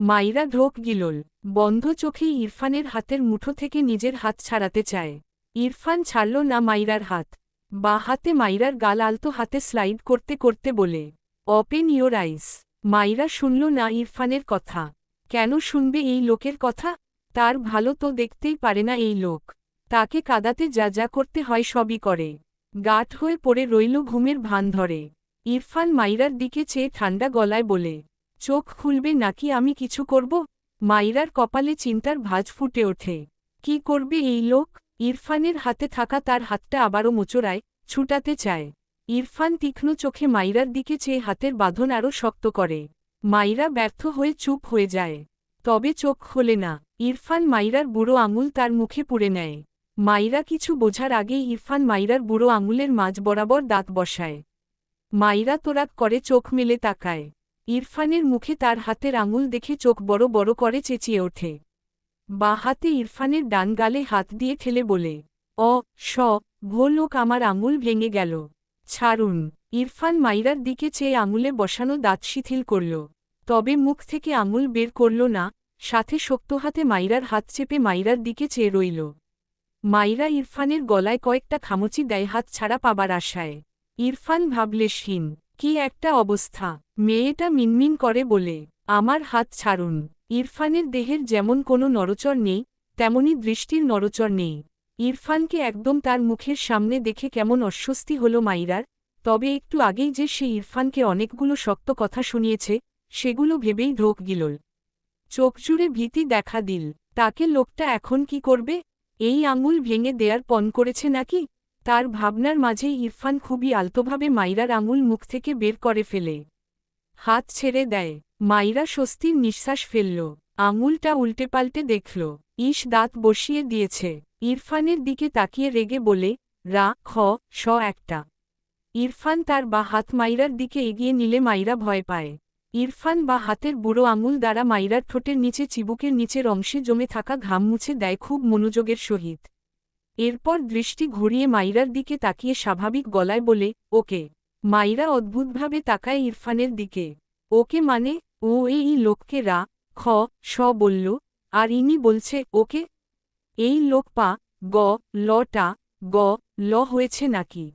মাইরা ঢোক গিলল। বন্ধ চোখে ইরফানের হাতের মুঠো থেকে নিজের হাত ছাড়াতে চায়। ইরফান ছাড়ল না মাইরার হাত। বা হাতে মাইরার গাল আলতো হাতে স্লাইড করতে করতে বলে অপেন ইয়োর আইস। মাইরা শুনল না ইরফানের কথা। কেন শুনবে এই লোকের কথা? তার ভালো তো দেখতেই পারে না এই লোক। তাকে কাদাতে যা যা করতে হয় সবই করে। গাঠ হয়ে পড়ে রইল ঘুমের ভান ধরে। ইরফান মাইরার দিকে চেয়ে ঠান্ডা গলায় বলে চোখ খুলবে নাকি আমি কিছু করব? মাইরার কপালে চিন্তার ভাজ ফুটে ওঠে। কি করবে এই লোক? ইরফানের হাতে থাকা তার হাতটা আবারও মোচড়ায়, ছুটাতে চায়। ইরফান তীক্ষ্ণ চোখে মাইরার দিকে চেয়ে হাতের বাঁধন আরও শক্ত করে। মাইরা ব্যর্থ হয়ে চুপ হয়ে যায়। তবে চোখ খোলে না। ইরফান মাইরার বুড়ো আঙুল তার মুখে পুড়ে নেয়। মাইরা কিছু বোঝার আগেই ইরফান মাইরার বুড়ো আঙুলের মাঝ বরাবর দাঁত বসায়। মাইরা তোরাক করে চোখ মেলে তাকায়। ইরফানের মুখে তার হাতের আঙুল দেখে চোখ বড় বড় করে চেঁচিয়ে ওঠে। বা হাতে ইরফানের ডান গালে হাত দিয়ে ঠেলে বলে, অ, স ভো লোক আমার আঙুল ভেঙে গেল। ছাড়ুন। ইরফান মাইরার দিকে চেয়ে আঙুলে বসানো দাঁত শিথিল করল। তবে মুখ থেকে আঙুল বের করল না, সাথে শক্ত হাতে মাইরার হাত চেপে মাইরার দিকে চেয়ে রইল। মাইরা ইরফানের গলায় কয়েকটা খামচি দেয় হাত ছাড়া পাবার আশায়। ইরফান ভাবলে ভাবলেশহীন। কি একটা অবস্থা। মেয়েটা মিনমিন করে বলে, আমার হাত ছাড়ুন। ইরফানের দেহের যেমন কোনো নরচর নেই, তেমনি দৃষ্টির নরচর নেই। ইরফানকে একদম তার মুখের সামনে দেখে কেমন অস্বস্তি হল মাইরার। তবে একটু আগেই যে সে ইরফানকে অনেকগুলো শক্ত কথা শুনিয়েছে, সেগুলো ভেবেই ঢোক গিলল। চোখ জুড়ে ভীতি দেখা দিল। তাকে লোকটা এখন কি করবে? এই আঙুল ভেঙে দেয়ার পণ করেছে নাকি? তার ভাবনার মাঝেই ইরফান খুবই আলতোভাবে মাইরার আঙুল মুখ থেকে বের করে ফেলে। হাত ছেড়ে দেয়। মাইরা স্বস্তির নিঃশ্বাস ফেলল। আঙুলটা উল্টে পাল্টে দেখল। ইস দাঁত বসিয়ে দিয়েছে। ইরফানের দিকে তাকিয়ে রেগে বলে, রা, খ, স, একটা। ইরফান তার বা হাত মাইরার দিকে এগিয়ে নিলে মাইরা ভয় পায়। ইরফান বা হাতের বুড়ো আঙুল দ্বারা মাইরার ঠোঁটের নিচে চিবুকের নিচের অংশে জমে থাকা ঘাম মুছে দেয় খুব মনোযোগের সহিত। এরপর দৃষ্টি ঘুরিয়ে মাইরার দিকে তাকিয়ে স্বাভাবিক গলায় বলে, ওকে। মাইরা অদ্ভুতভাবে তাকায় ইরফানের দিকে। ওকে মানে? ও এই লোককে রা, খ, স বলল, আর ইনি বলছে, ওকে? এই লোক পা, গ লটা গ, ল হয়েছে নাকি?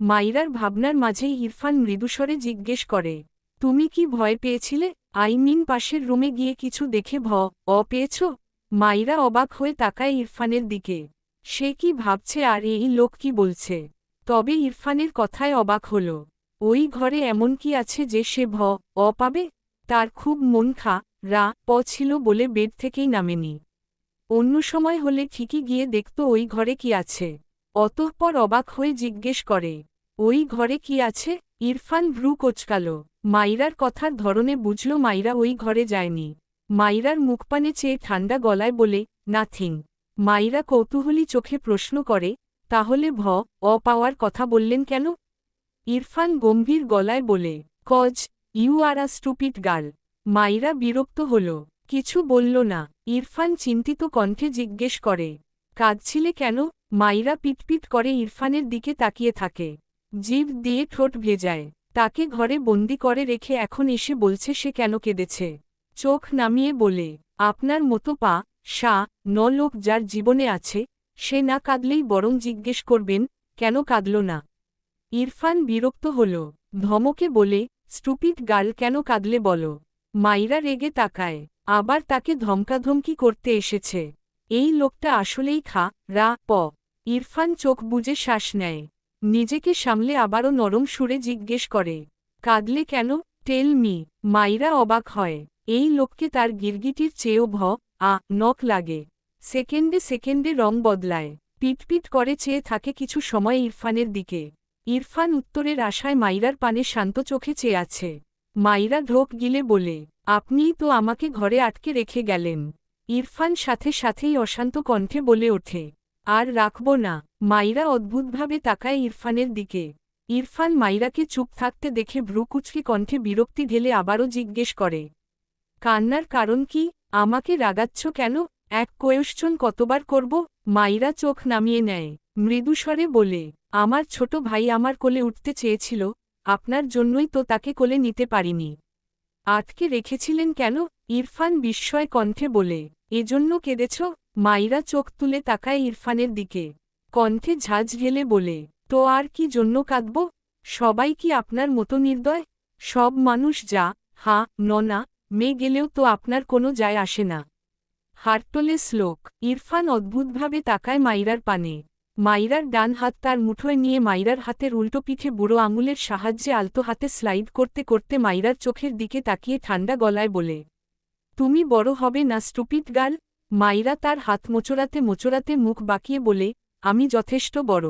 মাইরার ভাবনার মাঝেই ইরফান মৃদুস্বরে জিজ্ঞেস করে, তুমি কি ভয় পেয়েছিলে? আই মিন পাশের রুমে গিয়ে কিছু দেখে ভ, অ পেয়েছ? মাইরা অবাক হয়ে তাকায় ইরফানের দিকে। সে কি ভাবছে আর এই লোক কি বলছে? তবে ইরফানের কথায় অবাক হল। ওই ঘরে এমন কি আছে যে সে ভ, অ পাবে? তার খুব মন খা, রা, প ছিল বলে বেড থেকেই নামেনি। অন্য সময় হলে ঠিকই গিয়ে দেখত ওই ঘরে কি আছে। অতঃপর অবাক হয়ে জিজ্ঞেস করে, ওই ঘরে কি আছে? ইরফান ভ্রু কোচকাল। মাইরার কথার ধরনে বুঝল মাইরা ওই ঘরে যায়নি। মাইরার মুখপানে চেয়ে ঠান্ডা গলায় বলে, নাথিং। মাইরা কৌতূহলী চোখে প্রশ্ন করে, তাহলে ভ, অ পাওয়ার কথা বললেন কেন? ইরফান গম্ভীর গলায় বলে, cause, you are a stupid girl. Maira বিরক্ত হল, কিছু বলল না। ইরফান চিন্তিত কণ্ঠে জিজ্ঞেস করে, কাঁদছিলে কেন? মাইরা পিটপিট করে ইরফানের দিকে তাকিয়ে থাকে, জিভ দিয়ে ঠোঁট ভেজায়। তাকে ঘরে বন্দি করে রেখে এখন এসে বলছে সে কেন কেঁদেছে। চোখ নামিয়ে বলে, আপনার মতো পা সা, ন লোক যার জীবনে আছে, সে না কাঁদলেই বরং জিজ্ঞেস করবেন, কেন কাঁদল না? ইরফান বিরক্ত হল। ধমকে বলে, স্টুপিড গার্ল কেন কাঁদলে বলো? মাইরা রেগে তাকায়। আবার তাকে ধমকাধমকি করতে এসেছে। এই লোকটা আসলেই খা, রা, প। ইরফান চোখ বুজে শ্বাস নেয়। নিজেকে সামলে আবারও নরম সুরে জিজ্ঞেস করে, কাঁদলে কেন? Tell me. মাইরা অবাক হয়। এই লোককে তার গিরগিটির চেয়েও ভ আ, নখ লাগে। সেকেন্ডে সেকেন্ডে রং বদলায়। পিটপিট করে চেয়ে থাকে কিছু সময় ইরফানের দিকে। ইরফান উত্তরের আশায় মাইরার পানে শান্ত চোখে চেয়ে আছে। মাইরা ঢোক গিলে বলে, আপনিই তো আমাকে ঘরে আটকে রেখে গেলেন। ইরফান সাথে সাথেই অশান্ত কণ্ঠে বলে ওঠে, আর রাখব না। মাইরা অদ্ভুতভাবে তাকায় ইরফানের দিকে। ইরফান মাইরাকে চুপ থাকতে দেখে ভ্রুকুচকি কণ্ঠে বিরক্তি ঢেলে আবারও জিজ্ঞেস করে, কান্নার কারণ কি? আমাকে রাগাচ্ছ কেন? এক কোয়েশ্চন কতবার করব? মাইরা চোখ নামিয়ে নেয়। মৃদুস্বরে বলে, আমার ছোট ভাই আমার কোলে উঠতে চেয়েছিল, আপনার জন্যই তো তাকে কোলে নিতে পারিনি। আটকে রেখেছিলেন কেন? ইরফান বিস্ময় কণ্ঠে বলে, এজন্য কেঁদেছ? মাইরা চোখ তুলে তাকায় ইরফানের দিকে। কণ্ঠে ঝাঁঝ গেলে বলে, তো আর কি জন্য কাঁদব? সবাই কি আপনার মতো নির্দয়? সব মানুষ যা, হা, ননা মেয়ে গেলেও তো আপনার কোনো যায় আসে না। হারটোলে শ্লোক ইরফান অদ্ভুতভাবে তাকায় মাইরার পানে। মাইরার ডান হাত তার মুঠোয় নিয়ে মাইরার হাতের উল্টো পিঠে বুড়ো আঙুলের সাহায্যে আলতো হাতে স্লাইড করতে করতে মাইরার চোখের দিকে তাকিয়ে ঠান্ডা গলায় বলে, তুমি বড় হবে না স্টুপিট গাল মাইরা তার হাত মোচড়াতে মোচড়াতে মুখ বাঁকিয়ে বলে, আমি যথেষ্ট বড়।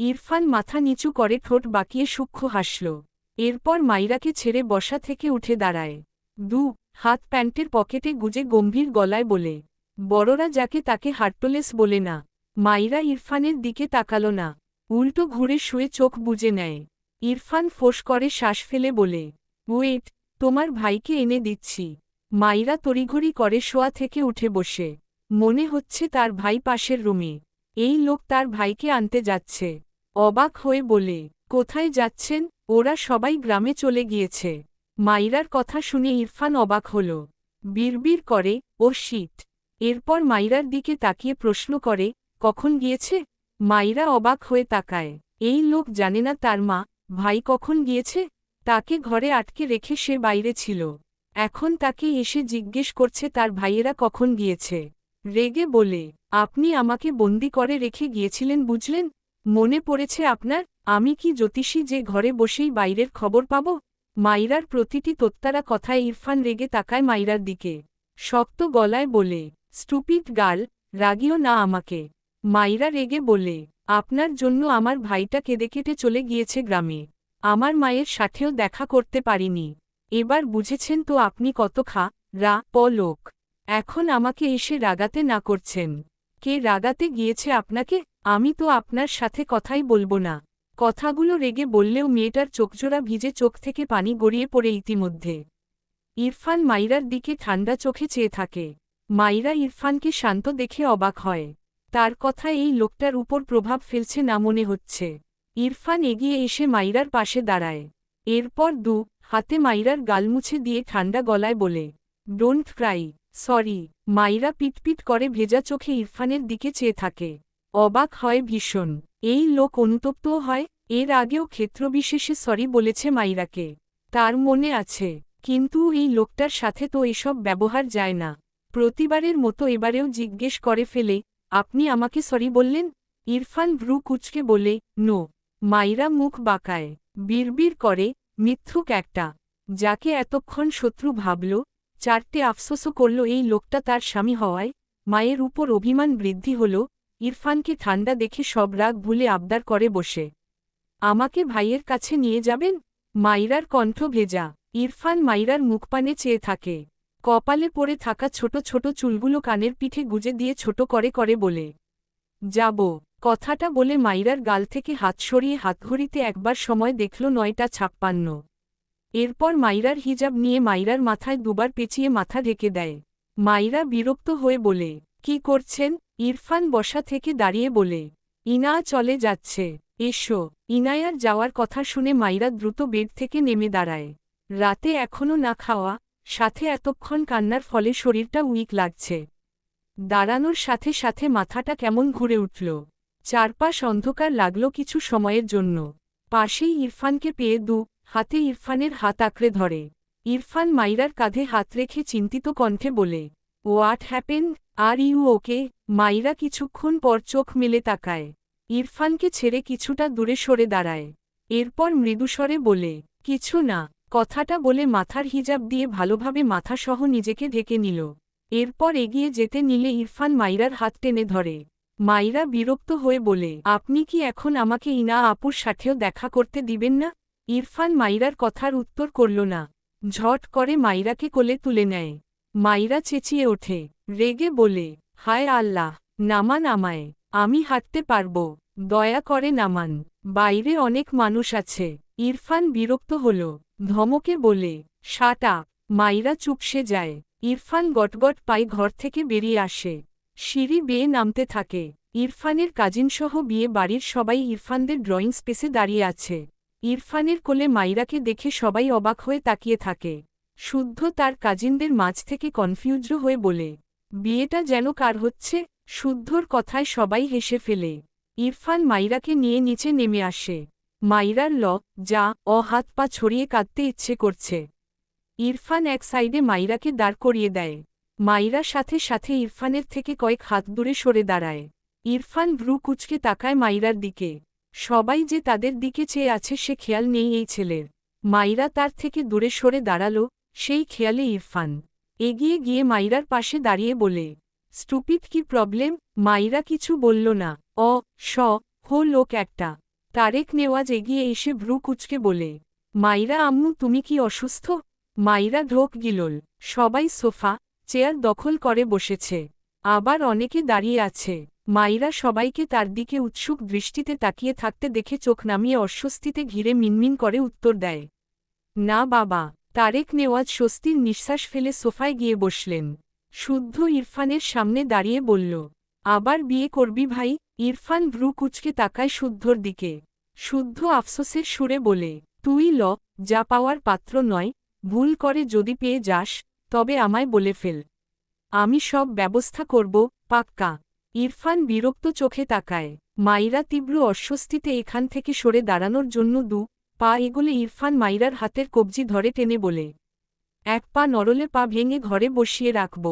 ইরফান মাথা নিচু করে ঠোঁট বাঁকিয়ে সূক্ষ্ম হাসল। এরপর মাইরাকে ছেড়ে বসা থেকে উঠে দাঁড়ায়। দু, হাত প্যান্টের পকেটে গুজে গম্ভীর গলায় বলে, বড়রা যাকে তাকে হার্টোলেস বলে না, মাইরা ইরফানের দিকে তাকাল না। উল্টো ঘুরে শুয়ে চোখ বুজে নেয়। ইরফান ফোঁস করে শ্বাস ফেলে বলে, ওয়েট, তোমার ভাইকে এনে দিচ্ছি। মাইরা তড়িঘড়ি করে শোয়া থেকে উঠে বসে। মনে হচ্ছে তার ভাই পাশের রুমে। এই লোক তার ভাইকে আনতে যাচ্ছে। অবাক হয়ে বলে, কোথায় যাচ্ছেন? ওরা সবাই গ্রামে চলে গিয়েছে। মাইরার কথা শুনে ইরফান অবাক হল। বিড়বিড় করে, ও শীত এরপর মাইরার দিকে তাকিয়ে প্রশ্ন করে, কখন গিয়েছে? মাইরা অবাক হয়ে তাকায়। এই লোক জানে না তার মা। ভাই কখন গিয়েছে? তাকে ঘরে আটকে রেখে সে বাইরে ছিল। এখন তাকে এসে জিজ্ঞেস করছে তার ভাইয়েরা কখন গিয়েছে। রেগে বলে, আপনি আমাকে বন্দি করে রেখে গিয়েছিলেন বুঝলেন? মনে পড়েছে আপনার। আমি কি জ্যোতিষী যে ঘরে বসেই বাইরের খবর পাব? মাইরার প্রতিটি তোত্তারা কথায় ইরফান রেগে তাকায় মাইরার দিকে। শক্ত গলায় বলে, স্টুপিড গার্ল, রাগিও না আমাকে। মাইরা রেগে বলে, আপনার জন্য আমার ভাইটা কেঁদে কেটে চলে গিয়েছে গ্রামে। আমার মায়ের সাথেও দেখা করতে পারিনি। এবার বুঝেছেন তো আপনি কত খা, রা, প লোক। এখন আমাকে এসে রাগাতে না করছেন। কে রাগাতে গিয়েছে আপনাকে? আমি তো আপনার সাথে কথাই বলব না। কথাগুলো রেগে বললেও মেয়েটার চোখজোড়া ভিজে চোখ থেকে পানি গড়িয়ে পড়ে ইতিমধ্যে। ইরফান মাইরার দিকে ঠান্ডা চোখে চেয়ে থাকে। মাইরা ইরফানকে শান্ত দেখে অবাক হয়। তার কথা এই লোকটার উপর প্রভাব ফেলছে না মনে হচ্ছে। ইরফান এগিয়ে এসে মাইরার পাশে দাঁড়ায়। এরপর দু, হাতে মাইরার গাল মুছে দিয়ে ঠান্ডা গলায় বলে ডোন্ট ক্রাই সরি মাইরা পিটপিট করে ভেজা চোখে ইরফানের দিকে চেয়ে থাকে। অবাক হয় ভীষণ। এই লোক অনুতপ্তও হয়, এর আগেও ক্ষেত্রবিশেষে সরি বলেছে মাইরাকে। তার মনে আছে, কিন্তু এই লোকটার সাথে তো এসব ব্যবহার যায় না। প্রতিবারের মতো এবারেও জিজ্ঞেস করে ফেলে, আপনি আমাকে সরি বললেন? ইরফান ভ্রু কুচকে বলে, নো। মাইরা মুখ বাঁকায়, বিড়বিড় করে, মিথ্যুক একটা। যাকে এতক্ষণ শত্রু ভাবল, চারটে আফসোসও করল এই লোকটা তার স্বামী হওয়ায়, মায়ের উপর অভিমান বৃদ্ধি হল ইরফানকে ঠান্ডা দেখে সব রাগ ভুলে আবদার করে বসে। আমাকে ভাইয়ের কাছে নিয়ে যাবেন? মাইরার কণ্ঠ ভেজা। ইরফান মাইরার মুখপানে চেয়ে থাকে। কপালে পড়ে থাকা ছোট ছোট চুলগুলো কানের পিঠে গুজে দিয়ে ছোট করে করে বলে, যাব। কথাটা বলে মাইরার গাল থেকে হাত সরিয়ে হাতঘড়িতে একবার সময় দেখল নয়টা ছাপ্পান্ন। এরপর মাইরার হিজাব নিয়ে মাইরার মাথায় দুবার পেঁচিয়ে মাথা ঢেকে দেয়। মাইরা বিরক্ত হয়ে বলে, কি করছেন? ইরফান বসা থেকে দাঁড়িয়ে বলে, ইনা চলে যাচ্ছে, এসো। ইনায়ার যাওয়ার কথা শুনে মাইরা দ্রুত বেড থেকে নেমে দাঁড়ায়। রাতে এখনও না খাওয়া, সাথে এতক্ষণ কান্নার ফলে শরীরটা উইক লাগছে। দাঁড়ানোর সাথে সাথে মাথাটা কেমন ঘুরে উঠল। চারপাশ অন্ধকার লাগল কিছু সময়ের জন্য। পাশেই ইরফানকে পেয়ে দু হাতে ইরফানের হাত আঁকড়ে ধরে। ইরফান মাইরার কাঁধে হাত রেখে চিন্তিত কণ্ঠে বলে what happen are you okay Maira কিছুক্ষণ পর চোখ মেলে তাকায়। ইরফানকে ছেড়ে কিছুটা দূরে সরে দাঁড়ায়। এরপর মৃদুস্বরে বলে, কিছু না। কথাটা বলে মাথার হিজাব দিয়ে ভালোভাবে মাথাসহ নিজেকে ঢেকে নিল। এরপর এগিয়ে যেতে নিলে ইরফান মাইরার হাত টেনে ধরে। মাইরা বিরক্ত হয়ে বলে, আপনি কি এখন আমাকে ইনা আপুর সাথেও দেখা করতে দিবেন না? ইরফান মাইরার কথার উত্তর করল না। ঝট করে মাইরাকে কোলে তুলে নেয়। মাইরা চেঁচিয়ে ওঠে। রেগে বলে হায় আল্লাহ, নামান আমায়, আমি হাঁটতে পারব। দয়া করে নামান, বাইরে অনেক মানুষ আছে। ইরফান বিরক্ত হল, ধমকে বলে সাটা মাইরা চুপসে যায়। ইরফান গটগট পাই ঘর থেকে বেরিয়ে আসে। সিঁড়ি বেয়ে নামতে থাকে। ইরফানের কাজিনসহ বিয়ে বাড়ির সবাই ইরফানদের ড্রয়িং স্পেসে দাঁড়িয়ে আছে। ইরফানের কোলে মাইরাকে দেখে সবাই অবাক হয়ে তাকিয়ে থাকে। শুদ্ধ তার কাজিনদের মাঝ থেকে কনফিউজড হয়ে বলে বিয়েটা যেন কার হচ্ছে? শুদ্ধর কথায় সবাই হেসে ফেলে। ইরফান মাইরাকে নিয়ে নিচে নেমে আসে। মাইরার ল, যা, অ, হাত, পা ছড়িয়ে কাঁদতে ইচ্ছে করছে। ইরফান এক সাইডে মাইরাকে দাঁড় করিয়ে দেয়। মাইরা সাথে সাথে ইরফানের থেকে কয়েক হাত দূরে সরে দাঁড়ায়। ইরফান ভ্রু কুচকে তাকায় মাইরার দিকে। সবাই যে তাদের দিকে চেয়ে আছে সে খেয়াল নেই এই ছেলের। মাইরা তার থেকে দূরে সরে দাঁড়াল, সেই খেয়ালে ইরফান। এগিয়ে গিয়ে মাইরার পাশে দাঁড়িয়ে বলে, স্টুপিড, কি প্রবলেম? মাইরা কিছু বলল না। অ, স, হো, লোক একটা। তারেক নেওয়াজ এগিয়ে এসে ভ্রু কুচকে বলে, মাইরা আম্মু, তুমি কি অসুস্থ? মাইরা ঢোক গিলল, সবাই সোফা, চেয়ার দখল করে বসেছে। আবার অনেকে দাঁড়িয়ে আছে। মাইরা সবাইকে তার দিকে উৎসুক দৃষ্টিতে তাকিয়ে থাকতে দেখে চোখ নামিয়ে অস্বস্তিতে ঘিরে মিনমিন করে উত্তর দেয়, না বাবা তারেক নেওয়াজ স্বস্তির নিঃশ্বাস ফেলে সোফায় গিয়ে বসলেন। শুদ্ধ ইরফানের সামনে দাঁড়িয়ে বলল, আবার বিয়ে করবি ভাই? ইরফান ভ্রু কুচকে তাকায় শুদ্ধর দিকে। শুদ্ধ আফসোসের সুরে বলে, তুই ল, যা পাওয়ার পাত্র নয়, ভুল করে যদি পেয়ে যাস, তবে আমায় বলে ফেল। আমি সব ব্যবস্থা করব, পাক্কা? ইরফান বিরক্ত চোখে তাকায়। মাইরা তীব্র অস্বস্তিতে এখান থেকে সরে দাঁড়ানোর জন্য দু পা এগোলে ইরফান মাইরার হাতের কবজি ধরে টেনে বলে, এক পা নরলে পা ভেঙে ঘরে বসিয়ে রাখব।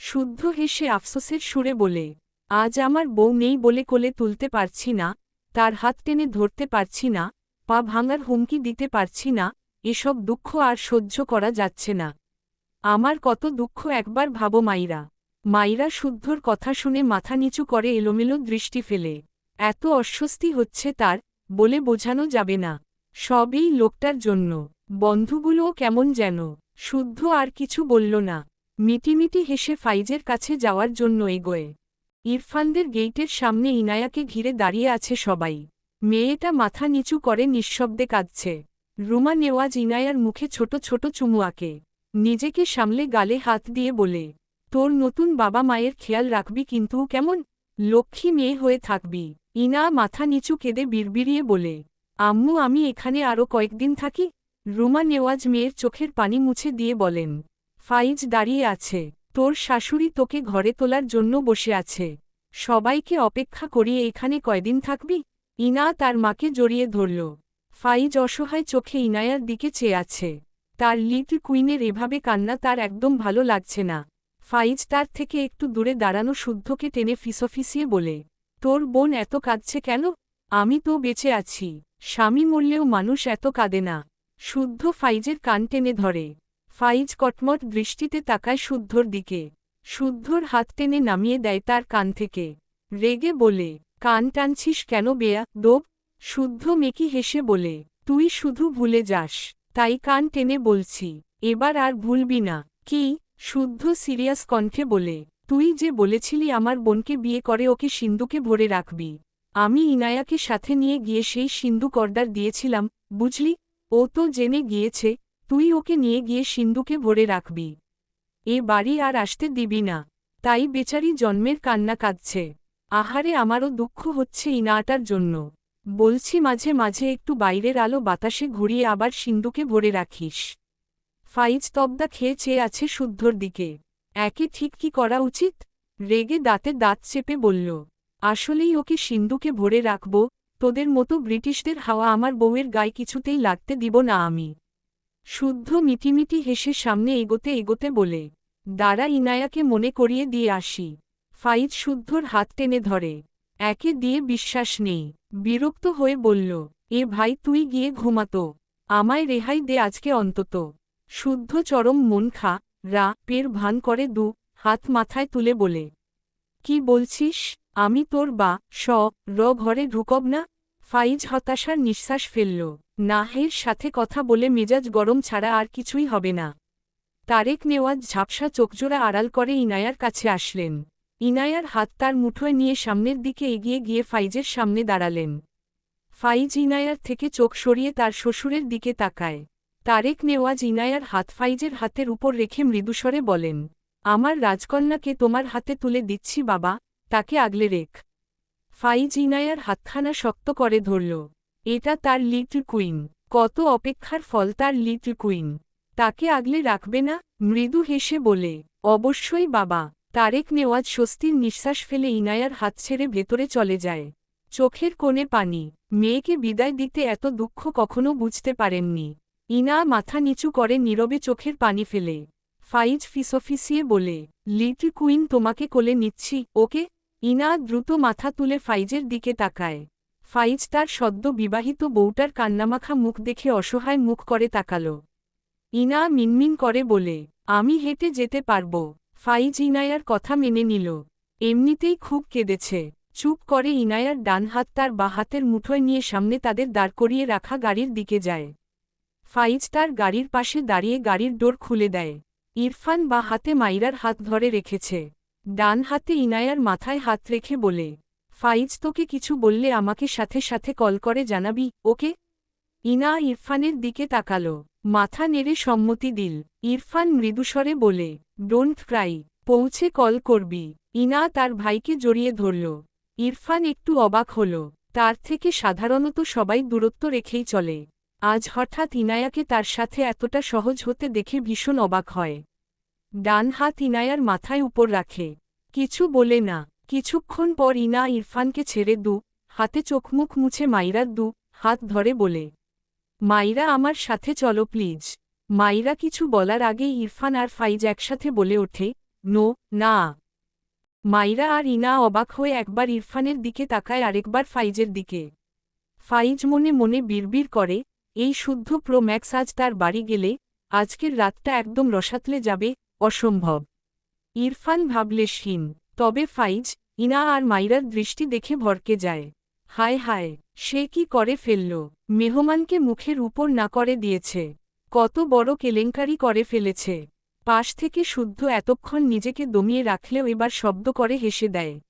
শুদ্ধ হেসে আফসোসের সুরে বলে, আজ আমার বউ নেই বলে কোলে তুলতে পারছি না, তার হাত টেনে ধরতে পারছি না, পা ভাঙার হুমকি দিতে পারছি না, এসব দুঃখ আর সহ্য করা যাচ্ছে না। আমার কত দুঃখ একবার ভাবো মাইরা। মাইরা শুদ্ধর কথা শুনে মাথা নিচু করে এলোমেলো দৃষ্টি ফেলে, এত অস্বস্তি হচ্ছে তার বলে বোঝানো যাবে না। সবই লোকটার জন্য। বন্ধুগুলোও কেমন যেন। শুদ্ধ আর কিছু বলল না। মিটিমিটি হেসে ফাইজের কাছে যাওয়ার জন্য এগোয়। ইরফানদের গেইটের সামনে ইনায়াকে ঘিরে দাঁড়িয়ে আছে সবাই। মেয়েটা মাথা নিচু করে নিঃশব্দে কাঁদছে। রুমা নেওয়াজ ইনায়ার মুখে ছোট ছোট চুমু আঁকে। নিজেকে সামলে গালে হাত দিয়ে বলে, তোর নতুন বাবা মায়ের খেয়াল রাখবি কিন্তু কেমন? লক্ষ্মী মেয়ে হয়ে থাকবি। ইনা মাথা নিচু কেঁদে বিড়বিড়িয়ে বলে আম্মু, আমি এখানে আরও কয়েকদিন থাকি। রুমা নেওয়াজ মেয়ের চোখের পানি মুছে দিয়ে বলেন, ফাইজ দাঁড়িয়ে আছে। তোর শাশুড়ি তোকে ঘরে তোলার জন্য বসে আছে। সবাইকে অপেক্ষা করিয়ে এখানে কয়দিন থাকবি? ইনা তার মাকে জড়িয়ে ধরল। ফাইজ অসহায় চোখে ইনায়ার দিকে চেয়ে আছে। তার লিটল কুইনের এভাবে কান্না তার একদম ভালো লাগছে না। ফাইজ তার থেকে একটু দূরে দাঁড়ানো শুদ্ধকে টেনে ফিসফিসিয়ে বলে, তোর বোন এত কাঁদছে কেন? আমি তো বেঁচে আছি। স্বামী মরলেও মানুষ এত কাঁদে না। শুদ্ধ ফাইজের কান টেনে ধরে। ফাইজ কটমট দৃষ্টিতে তাকায় শুদ্ধর দিকে। শুদ্ধর হাত টেনে নামিয়ে দেয় তার কান থেকে। রেগে বলে, কান টানছিস কেন বেয়া? দোব। শুদ্ধ মেকি হেসে বলে, তুই শুধু ভুলে যাস। তাই কান টেনে বলছি, এবার আর ভুলবি না। কি? শুদ্ধ সিরিয়াস কণ্ঠে বলে, তুই যে বলেছিলি আমার বোনকে বিয়ে করে ওকে সিন্ধুকে ভরে রাখবি। আমি ইনায়াকে সাথে নিয়ে গিয়ে সেই সিন্ধু কর্দার দিয়েছিলাম, বুঝলি? ও তো জেনে গিয়েছে, তুই ওকে নিয়ে গিয়ে সিন্ধুকে ভরে রাখবি। এ বাড়ি আর আসতে দিবি না। তাই বেচারি জন্মের কান্না কাঁদছে। আহারে, আমারও দুঃখ হচ্ছে ইনাটার জন্য। বলছি, মাঝে মাঝে একটু বাইরের আলো বাতাসে ঘুরিয়ে আবার সিন্ধুকে ভরে রাখিস। ফাইজ তবদা খেয়ে চেয়ে আছে শুদ্ধর দিকে। একে ঠিক কি করা উচিত? রেগে দাঁতে দাঁত চেপে বলল আসলেই ওকে সিন্ধুকে ভরে রাখব, তোদের মতো ব্রিটিশদের হাওয়া আমার বউয়ের গায়ে কিছুতেই লাগতে দিব না আমি। শুদ্ধ মিটিমিটি হেসে সামনে এগোতে এগোতে বলে, দাঁড়া ইনায়াকে মনে করিয়ে দিয়ে আসি। ফাইজ শুদ্ধর হাত টেনে ধরে, একে দিয়ে বিশ্বাস নেই। বিরক্ত হয়ে বলল, এ ভাই তুই গিয়ে ঘুমাতো আমায় রেহাই দে আজকে অন্তত। শুদ্ধ চরম মন খা, রা, পের ভান করে দু, হাত মাথায় তুলে বলে, কি বলছিস? আমি তোর বা, স, র ঘরে ঢুকব না? ফাইজ হতাশার নিঃশ্বাস ফেলল। নাহের সাথে কথা বলে মেজাজ গরম ছাড়া আর কিছুই হবে না। তারেক নেওয়াজ ঝাপসা চোখজোড়া আড়াল করে ইনায়ার কাছে আসলেন। ইনায়ার হাত তার মুঠোয় নিয়ে সামনের দিকে এগিয়ে গিয়ে ফাইজের সামনে দাঁড়ালেন। ফাইজ ইনায়ার থেকে চোখ সরিয়ে তার শ্বশুরের দিকে তাকায়। তারেক নেওয়াজ ইনায়ার হাত ফাইজের হাতের উপর রেখে মৃদুস্বরে বলেন, আমার রাজকন্যাকে তোমার হাতে তুলে দিচ্ছি বাবা তাকে আগলে রেখ। ফাইজ ইনায়ার হাতখানা শক্ত করে ধরল। এটা তার লিটল কুইন। কত অপেক্ষার ফল তার লিটল কুইন। তাকে আগলে রাখবে না, মৃদু হেসে বলে। অবশ্যই বাবা। তারেক নেওয়াজ স্বস্তির নিঃশ্বাস ফেলে ইনায়ার হাত ছেড়ে ভেতরে চলে যায়। চোখের কোণে পানি। মেয়েকে বিদায় দিতে এত দুঃখ কখনো বুঝতে পারেননি। ইনা মাথা নিচু করে নীরবে চোখের পানি ফেলে। ফাইজ ফিসফিসিয়ে বলে, লিটল কুইন তোমাকে কোলে নিচ্ছি, ওকে? ইনা দ্রুত মাথা তুলে ফাইজের দিকে তাকায়। ফাইজ তার সদ্য বিবাহিত বউটার কান্নামাখা মুখ দেখে অসহায় মুখ করে তাকাল। ইনা মিনমিন করে বলে, আমি হেঁটে যেতে পারব। ফাইজ ইনায়ার কথা মেনে নিল। এমনিতেই খুব কেঁদেছে। চুপ করে ইনায়ার ডান হাত তার বা হাতের মুঠোয় নিয়ে সামনে তাদের দাঁড় করিয়ে রাখা গাড়ির দিকে যায়। ফাইজ তার গাড়ির পাশে দাঁড়িয়ে গাড়ির ডোর খুলে দেয়। ইরফান বা হাতে মাইরার হাত ধরে রেখেছে। ডান হাতে ইনায়ার মাথায় হাত রেখে বলে, ফাইজ তোকে কিছু বললে আমাকে সাথে সাথে কল করে জানাবি, ওকে? ইনা ইরফানের দিকে তাকাল। মাথা নেড়ে সম্মতি দিল। ইরফান মৃদুস্বরে বলে, ডোন্ট ক্রাই, পৌঁছে কল করবি। ইনা তার ভাইকে জড়িয়ে ধরল। ইরফান একটু অবাক হল। তার থেকে সাধারণত সবাই দূরত্ব রেখেই চলে। আজ হঠাৎ ইনায়াকে তার সাথে এতটা সহজ হতে দেখে ভীষণ অবাক হয়। ডান হাত ইনায়ার মাথায় উপর রাখে। কিছু বলে না। কিছুক্ষণ পর ইনা ইরফানকে ছেড়ে দু হাতে চোখমুখ মুছে মাইরার দু হাত ধরে বলে, মাইরা আমার সাথে চলো প্লিজ মাইরা কিছু বলার আগেই ইরফান আর ফাইজ একসাথে বলে ওঠে, নো, না মাইরা আর ইনা অবাক হয়ে একবার ইরফানের দিকে তাকায় আরেকবার ফাইজের দিকে। ফাইজ মনে মনে বিড়বিড় করে, এই শুদ্ধ প্রো ম্যাক্স আজ তার বাড়ি গেলে, আজকের রাতটা একদম রসাতলে যাবে অসম্ভব। ইরফান ভাবলে ভাবলেশহীন তবে ফাইজ, ইনা আর মাইরার দৃষ্টি দেখে ভরকে যায়। হায় হায়, সে কি করে ফেলল? মেহমানকে মুখের উপর না করে দিয়েছে। কত বড় কেলেঙ্কারি করে ফেলেছে। পাশ থেকে শুদ্ধ এতক্ষণ নিজেকে দমিয়ে রাখলেও এবার শব্দ করে হেসে দেয়।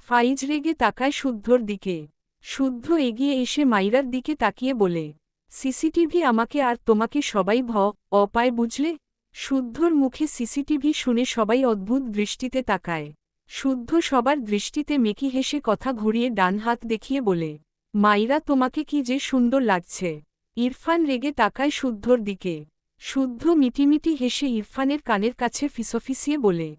ফাইজ রেগে তাকায় শুদ্ধর দিকে। শুদ্ধ এগিয়ে এসে মাইরার দিকে তাকিয়ে বলে, সিসিটিভি আমাকে আর তোমাকে সবাই ভ অপায় বুঝলে? শুদ্ধর মুখে সিসিটিভি শুনে সবাই অদ্ভুত দৃষ্টিতে তাকায়। শুদ্ধ সবার দৃষ্টিতে মেকি হেসে কথা ঘুরিয়ে ডান হাত দেখিয়ে বলে, মাইরা, তোমাকে কি যে সুন্দর লাগছে। ইরফান রেগে তাকায় শুদ্ধর দিকে। শুদ্ধ মিটিমিটি হেসে ইরফানের কানের কাছে ফিসফিসিয়ে বলে,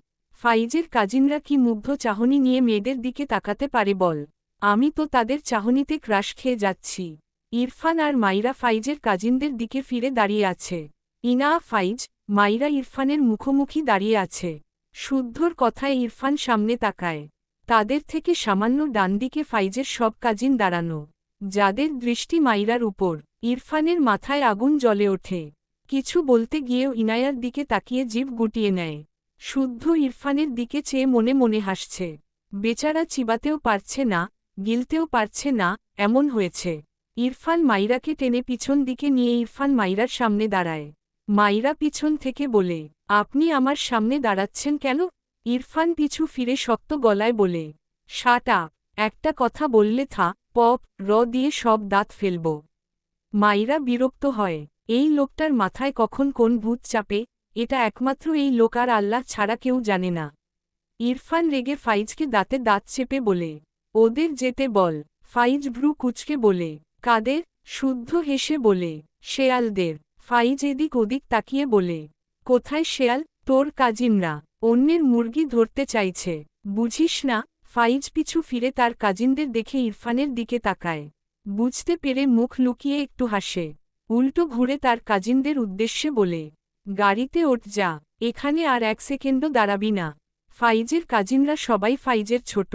ফাইজের কাজিনরা কি মুগ্ধ চাহনি নিয়ে মেয়েদের দিকে তাকাতে পারে বল? আমি তো তাদের চাহনিতে ক্রাশ খেয়ে যাচ্ছি। ইরফান আর মাইরা ফাইজের কাজিনদের দিকে ফিরে দাঁড়িয়ে আছে। ইনা, ফাইজ মাইরা ইরফানের মুখোমুখি দাঁড়িয়ে আছে। শুদ্ধর কথায় ইরফান সামনে তাকায়। তাদের থেকে সামান্য ডানদিকে ফাইজের সব কাজিন দাঁড়ানো। যাদের দৃষ্টি মাইরার উপর, ইরফানের মাথায় আগুন জ্বলে ওঠে। কিছু বলতে গিয়েও ইনায়ার দিকে তাকিয়ে জীব গুটিয়ে নেয়। শুদ্ধ ইরফানের দিকে চেয়ে মনে মনে হাসছে। বেচারা চিবাতেও পারছে না, গিলতেও পারছে না, এমন হয়েছে। ইরফান মাইরাকে টেনে পিছন দিকে নিয়ে ইরফান মাইরার সামনে দাঁড়ায়। মাইরা পিছন থেকে বলে, আপনি আমার সামনে দাঁড়াচ্ছেন কেন? ইরফান পিছু ফিরে শক্ত গলায় বলে, শাটা, একটা কথা বললে থা, পপ, র দিয়ে সব দাঁত ফেলব। মাইরা বিরক্ত হয়, এই লোকটার মাথায় কখন কোন ভূত চাপে? এটা একমাত্র এই লোক আর আল্লাহ ছাড়া কেউ জানে না। ইরফান রেগে ফাইজকে দাঁতে দাঁত চেপে বলে, ওদের যেতে বল। ফাইজ ভ্রু কুচকে বলে, কাদের? শুদ্ধ হেসে বলে, শেয়ালদের। ফাইজ এদিক ওদিক তাকিয়ে বলে, কোথায় শেয়াল? তোর কাজিনরা অন্যের মুরগি ধরতে চাইছে। বুঝিস না, ফাইজ পিছু ফিরে তার কাজিনদের দেখে ইরফানের দিকে তাকায়। বুঝতে পেরে মুখ লুকিয়ে একটু হাসে। উল্টো ঘুরে তার কাজিনদের উদ্দেশ্যে বলে, গাড়িতে ওঠ যা, এখানে আর এক সেকেন্ডও দাঁড়াবি না। ফাইজের কাজিনরা সবাই ফাইজের ছোট।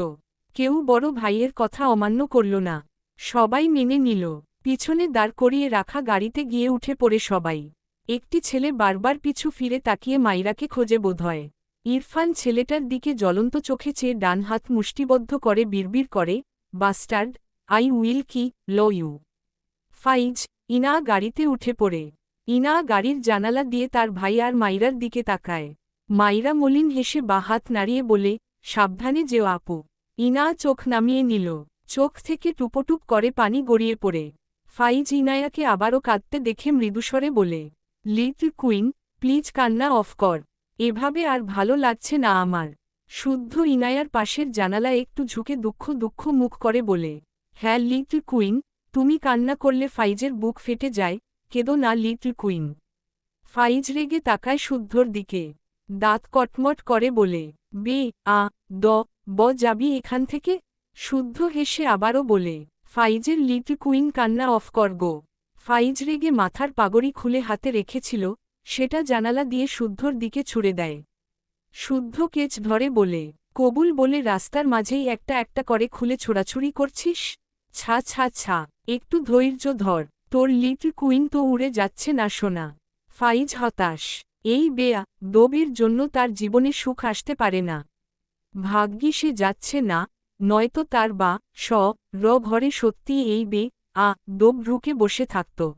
কেউ বড় ভাইয়ের কথা অমান্য করল না। সবাই মেনে নিল। পিছনে দাঁড় করিয়ে রাখা গাড়িতে গিয়ে উঠে পড়ে সবাই। একটি ছেলে বারবার পিছু ফিরে তাকিয়ে মাইরাকে খোঁজে বোধহয় ইরফান ছেলেটার দিকে জ্বলন্ত চোখে চেয়ে ডান হাত মুষ্টিবদ্ধ করে বিড়বিড় করে, বাস্টার্ড, আই উইল কি, ল ইউ। ফাইজ, ইনা গাড়িতে উঠে পড়ে। ইনা গাড়ির জানালা দিয়ে তার ভাই আর মাইরার দিকে তাকায়। মাইরা মলিন হেসে বা হাত নাড়িয়ে বলে, সাবধানে যেও আপু। ইনা চোখ নামিয়ে নিল। চোখ থেকে টুপটুপ করে পানি গড়িয়ে পড়ে। ফাইজ ইনায়াকে আবারও কাঁদতে দেখে মৃদুস্বরে বলে, লিটল কুইন, প্লিজ কান্না অফ কর। এভাবে আর ভালো লাগছে না আমার। শুদ্ধ ইনায়ার পাশের জানালা একটু ঝুঁকে দুঃখ দুঃখ মুখ করে বলে হ্যাঁ লিটল কুইন, তুমি কান্না করলে ফাইজের বুক ফেটে যায়, কেদো না লিটল কুইন। ফাইজ রেগে তাকায় শুদ্ধর দিকে, দাঁত কটমট করে বলে, বে, আ, দ, ব যাবি এখান থেকে? শুদ্ধ হেসে আবারও বলে ফাইজের লিটল কুইন কান্না অফ করগো। ফাইজ রেগে মাথার পাগড়ি খুলে হাতে রেখেছিল, সেটা জানালা দিয়ে শুদ্ধর দিকে ছুড়ে দেয়। শুদ্ধ কেচ ধরে বলে, কবুল বলে রাস্তার মাঝেই একটা একটা করে খুলে ছোড়াছুড়ি করছিস? ছা ছা ছা, একটু ধৈর্য ধর, তোর লিটল কুইন তো উড়ে যাচ্ছে না শোনা ফাইজ হতাশ, এই বেয়া, দোবের জন্য তার জীবনে সুখ আসতে পারে না। ভাগ্যি সে যাচ্ছে না নয়তো তার বা, স, র ঘরে সত্যি এই বে, আ দোব বসে থাকত।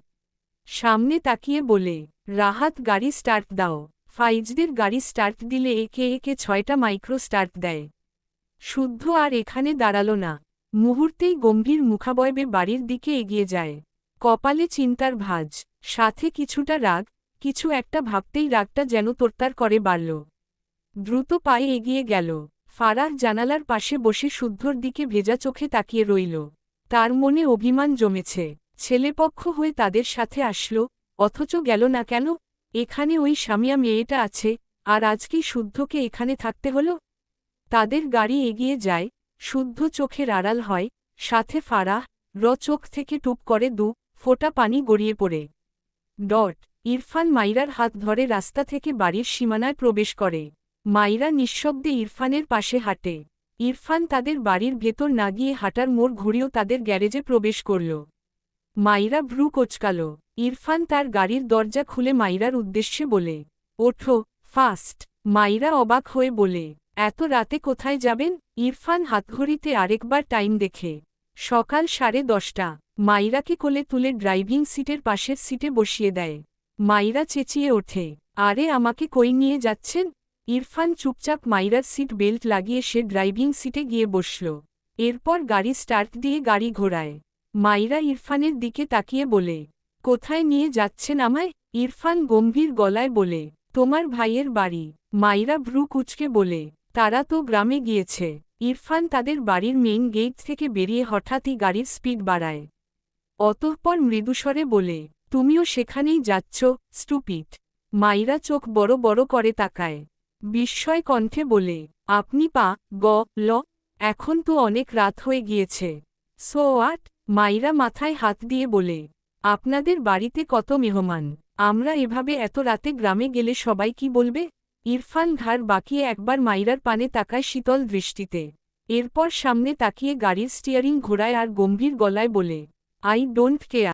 সামনে তাকিয়ে বলে, রাহাত গাড়ি স্টার্ট দাও। ফাইজদের গাড়ি স্টার্ট দিলে একে একে ছয়টা মাইক্রো স্টার্ট দেয়। শুদ্ধ আর এখানে দাঁড়াল না। মুহূর্তেই গম্ভীর মুখাবয়বে বাড়ির দিকে এগিয়ে যায়। কপালে চিন্তার ভাজ। সাথে কিছুটা রাগ, কিছু একটা ভাবতেই রাগটা যেন তোরতার করে বাড়ল। দ্রুত পায়ে এগিয়ে গেল। ফারাহ জানালার পাশে বসে শুদ্ধর দিকে ভেজা চোখে তাকিয়ে রইল। তার মনে অভিমান জমেছে। ছেলেপক্ষ হয়ে তাদের সাথে আসলো, অথচ গেল না কেন? এখানে ওই স্বামিয়া মেয়েটা আছে, আর আজকেই শুদ্ধকে এখানে থাকতে হল? তাদের গাড়ি এগিয়ে যায়, শুদ্ধ চোখের আড়াল হয়, সাথে ফারাহ, র চোখ থেকে টুপ করে দু ফোঁটা পানি গড়িয়ে পড়ে। ডট, ইরফান মাইরার হাত ধরে রাস্তা থেকে বাড়ির সীমানায় প্রবেশ করে। মাইরা নিঃশব্দে ইরফানের পাশে হাঁটে। ইরফান তাদের বাড়ির ভেতর না গিয়ে হাঁটার মোড় ঘুরিয়েও তাদের গ্যারেজে প্রবেশ করল। মাইরা ভ্রু কোচকাল। ইরফান তার গাড়ির দরজা খুলে মাইরার উদ্দেশ্যে বলে, ওঠো, ফাস্ট। মাইরা অবাক হয়ে বলে, এত রাতে কোথায় যাবেন? ইরফান হাতঘড়িতে আরেকবার টাইম দেখে। সকাল সাড়ে দশটা। মাইরাকে কোলে তুলে ড্রাইভিং সিটের পাশের সিটে বসিয়ে দেয়। মাইরা চেঁচিয়ে ওঠে, আরে, আমাকে কই নিয়ে যাচ্ছেন? ইরফান চুপচাপ মাইরার সিট বেল্ট লাগিয়ে সে ড্রাইভিং সিটে গিয়ে বসল। এরপর গাড়ি স্টার্ট দিয়ে গাড়ি ঘোরায়। মাইরা ইরফানের দিকে তাকিয়ে বলে, কোথায় নিয়ে যাচ্ছেন আমায়? ইরফান গম্ভীর গলায় বলে, তোমার ভাইয়ের বাড়ি। মাইরা ভ্রু কুচকে বলে, তারা তো গ্রামে গিয়েছে। ইরফান তাদের বাড়ির মেইন গেট থেকে বেরিয়ে হঠাৎই গাড়ির স্পিড বাড়ায়। অতঃপর মৃদুস্বরে বলে, তুমিও সেখানেই যাচ্ছ স্টুপিট মাইরা চোখ বড় বড় করে তাকায়। বিস্ময় কণ্ঠে বলে, আপনি পা, গ, ল, এখন তো অনেক রাত হয়ে গিয়েছে। সো আট মাইরা মাথায় হাত দিয়ে বলে, আপনাদের বাড়িতে কত মেহমান? আমরা এভাবে এত রাতে গ্রামে গেলে সবাই কি বলবে? ইরফান ঘাড় বাকিয়ে একবার মাইরার পানে তাকায় শীতল দৃষ্টিতে। এরপর সামনে তাকিয়ে গাড়ির স্টিয়ারিং ঘোরায় আর গম্ভীর গলায় বলে, আই ডোন্ট কেয়ার।